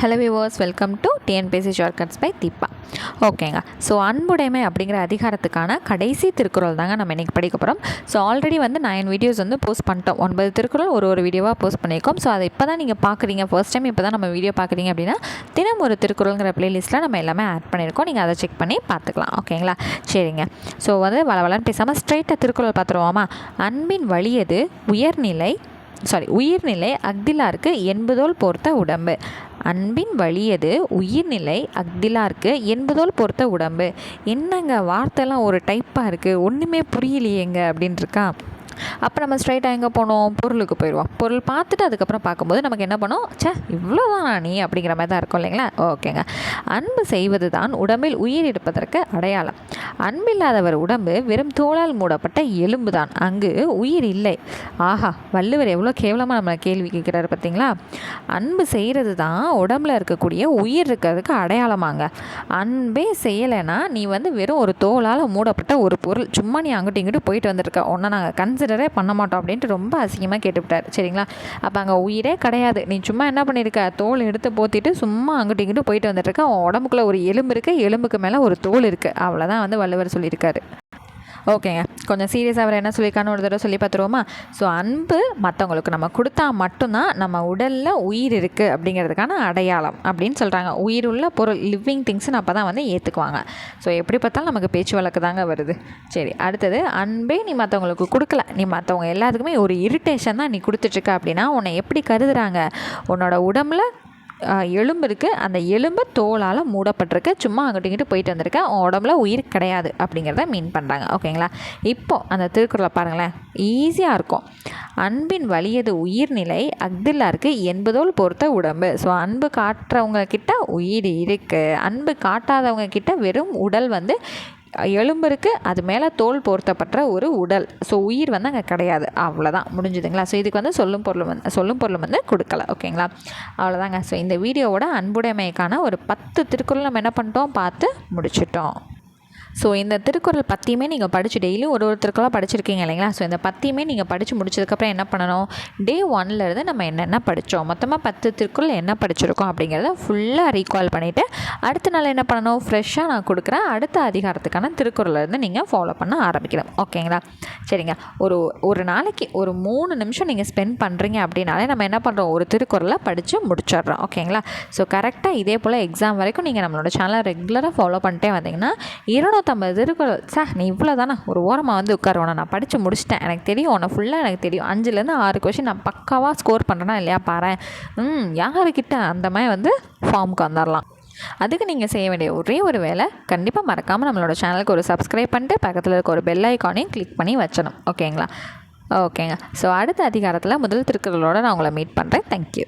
Hello viewers welcome to TNPC shortcuts by Deepa ஓகேங்க so அன்புடைமை அப்படிங்கிற அதிகாரத்துக்கான கடைசி திருக்குறள் தாங்க நம்ம இன்றைக்கி படிக்க போகிறோம் ஸோ ஆல்ரெடி வந்து நைன் வீடியோஸ் வந்து போஸ்ட் பண்ணிட்டோம். ஒன்பது திருக்குறள் ஒரு ஒரு வீடியோவாக போஸ்ட் பண்ணியிருக்கோம். ஸோ அதை இப்போ தான் நீங்கள் பார்க்குறீங்க. ஃபர்ஸ்ட் டைம் இப்போ தான் நம்ம வீடியோ பார்க்குறீங்க அப்படின்னா தினம் ஒரு திருக்குறளுங்கிற ப்ளேலிஸ்ட்டில் நம்ம எல்லாமே ஆட் பண்ணியிருக்கோம். நீங்கள் அதை செக் பண்ணி பார்த்துக்கலாம். ஓகேங்களா சரிங்க. ஸோ வந்து வளவலன்னு பேசாமல் ஸ்ட்ரைட்டாக திருக்குறள் பார்த்துருவோமா? அன்பின் வழியது உயர்நிலை சாரி உயிர்நிலை அக்திலாருக்கு என்பதோல் பொறுத்த உடம்பு. அன்பின் வழியது உயிர்நிலை அக்திலாருக்கு என்பதோல் பொறுத்த உடம்பு. என்னங்க வார்த்தைலாம் ஒரு டைப்பாக இருக்குது ஒன்றுமே புரியலையேங்க அப்படின்ட்டுருக்கா அப்போ நம்ம ஸ்ட்ரைட்டாக எங்கே போனோம்? பொருளுக்கு போயிடுவோம் பொருள் பார்த்துட்டு அதுக்கப்புறம் பார்க்கும்போது நமக்கு என்ன பண்ணும்? சே இவ்வளோதானா நீ? அப்படிங்கிற மாதிரி தான் இருக்கும் இல்லைங்களா? ஓகேங்க. அன்பு செய்வது தான் உடம்பில் உயிர் எடுப்பதற்கு அடையாளம். அன்பில்லாதவர் உடம்பு வெறும் தோளால் மூடப்பட்ட எலும்பு தான் அங்கு உயிர் இல்லை. ஆஹா வள்ளுவர் எவ்வளோ கேவலமாக நம்மளை கேள்வி கேட்குறாரு பார்த்தீங்களா? அன்பு செய்கிறது தான் உடம்புல இருக்கக்கூடிய உயிர் இருக்கிறதுக்கு அடையாளமாங்க. அன்பே செய்யலைன்னா நீ வந்து வெறும் ஒரு தோளால் மூடப்பட்ட ஒரு பொருள். சும்மா நீ அங்கிட்டு இங்கிட்டு போயிட்டு வந்திருக்க. ஒன்றை நாங்கள் கன்சிடரே பண்ண மாட்டோம் அப்படின்ட்டு ரொம்ப அசிங்கமாக கேட்டுவிட்டார். சரிங்களா? அப்போ அங்கே உயிரே கிடையாது. நீ சும்மா என்ன பண்ணியிருக்க தோல் எடுத்து போத்திட்டு சும்மா அங்கிட்டு இங்கிட்டு போயிட்டு வந்துட்டுருக்க உடம்புக்குள்ளே ஒரு எலும்பு இருக்குது எலும்புக்கு மேலே ஒரு தோல் இருக்குது அவ்வளோதான் வந்து வள்ளுவர் சொல்லியிருக்காரு. ஓகேங்க. கொஞ்சம் சீரியஸாக அவர் என்ன சொல்லியிருக்கான்னு ஒரு தடவை சொல்லி பார்த்துருவோமா? ஸோ அன்பு மற்றவங்களுக்கு நம்ம கொடுத்தா மட்டும்தான் நம்ம உடலில் உயிர் இருக்குது அப்படிங்கிறதுக்கான அடையாளம் அப்படின்னு சொல்கிறாங்க உயிர் உள்ள பொருள் லிவிங் திங்ஸ்னு அப்போ தான் வந்து ஏற்றுக்குவாங்க ஸோ எப்படி பார்த்தாலும் நமக்கு பேச்சு வழக்கு தாங்க வருது. சரி அடுத்தது அன்பே நீ மற்றவங்களுக்கு கொடுக்கல. நீ மற்றவங்க எல்லாத்துக்குமே ஒரு இரிட்டேஷன் தான் நீ கொடுத்துட்ருக்க அப்படின்னா உன்னை எப்படி கருதுகிறாங்க உன்னோட உடம்புல எலும்பு இருக்குது அந்த எலும்பு தோலால் மூடப்பட்டிருக்கு. சும்மா அங்கிட்டு இங்கிட்டு போயிட்டு வந்திருக்கேன். உடம்புல உயிர் கிடையாது அப்படிங்கிறத மீன் பண்ணுறாங்க ஓகேங்களா? இப்போது அந்த திருக்குறளை பாருங்களேன். ஈஸியாக இருக்கும். அன்பின் வலியது உயிர்நிலை அக்தில்லாருக்கு என்பதோல் பொறுத்த உடம்பு. ஸோ அன்பு காட்டுறவங்க கிட்ட உயிர் இருக்குது அன்பு காட்டாதவங்க கிட்ட வெறும் உடல் வந்து எலும்பு இருக்குது அது மேலே தோல் போர்த்தப்பட்ட ஒரு உடல். ஸோ உயிர் வந்து அங்கே கிடையாது. அவ்வளோதான் முடிஞ்சுதுங்களா? ஸோ இதுக்கு வந்து சொல்லும் பொருள் வந்து சொல்லும் பொருள் வந்து கொடுக்கல. ஓகேங்களா? அவ்வளோதாங்க ஸோ இந்த வீடியோவோட அன்புடைமைக்கான ஒரு பத்து திருக்குறள் நம்ம என்ன பண்ணிட்டோம்? பார்த்து முடிச்சிட்டோம். ஸோ இந்த திருக்குறள் பற்றியுமே நீங்கள் படித்து டெய்லியும் ஒரு ஒருத்தருக்கெல்லாம் படிச்சிருக்கீங்க இல்லைங்களா? ஸோ இந்த பற்றியுமே நீங்கள் படித்து முடிச்சதுக்கப்புறம் என்ன பண்ணணும்? டே ஒன்லேருந்து நம்ம என்னென்ன படித்தோம் மொத்தமாக பத்து திருக்குறள் என்ன படிச்சிருக்கோம் அப்படிங்கிறத ஃபுல்லாக ரீகால் பண்ணிவிட்டு அடுத்த நாள் என்ன பண்ணணும்? ஃப்ரெஷ்ஷாக நான் கொடுக்குறேன். அடுத்த அதிகாரத்துக்கான திருக்குறள்லேருந்து நீங்கள் ஃபாலோ பண்ண ஆரம்பிக்கணும். ஓகேங்களா சரிங்க. ஒரு ஒரு நாளைக்கு ஒரு மூணு நிமிஷம் நீங்கள் ஸ்பெண்ட் பண்ணுறீங்க அப்படின்னாலே நம்ம என்ன பண்ணுறோம் ஒரு திருக்குறளை படித்து முடிச்சிடுறோம். ஓகேங்களா ஸோ கரெக்டாக இதே போல் எக்ஸாம் வரைக்கும் நீங்கள் நம்மளோட சேனலை ரெகுலராக ஃபாலோ பண்ணிட்டே வந்தீங்கன்னா இருநூற்றம்பது திருக்குறள். சார் நீ இவ்வளோ தானே ஒரு ஓரமாக வந்து உட்காருவோம் நான் படித்து முடிச்சிட்டேன். எனக்கு தெரியும் உன்னை ஃபுல்லாக எனக்கு தெரியும். அஞ்சுலேருந்து ஆறு கொஷின் நான் பக்காவாக ஸ்கோர் பண்ணுறேன்னா இல்லையா பாரு. ம் யாருக்கிட்ட அந்த மாதிரி வந்து ஃபார்முக்கு வந்துடலாம் அதுக்கு நீங்கள் செய்ய வேண்டிய ஒரே ஒரு வேலை கண்டிப்பாக மறக்காமல் நம்மளோட சேனலுக்கு ஒரு சப்ஸ்கிரைப் பண்ணிட்டு பக்கத்தில் இருக்க ஒரு பெல் ஐக்கானையும் கிளிக் பண்ணி வச்சணும். ஓகேங்களா ஓகேங்க ஸோ அடுத்த அதிகாரத்தில் முதல் திருக்குறளோடு நான் உங்களை மீட் பண்ணுறேன் தேங்க்யூ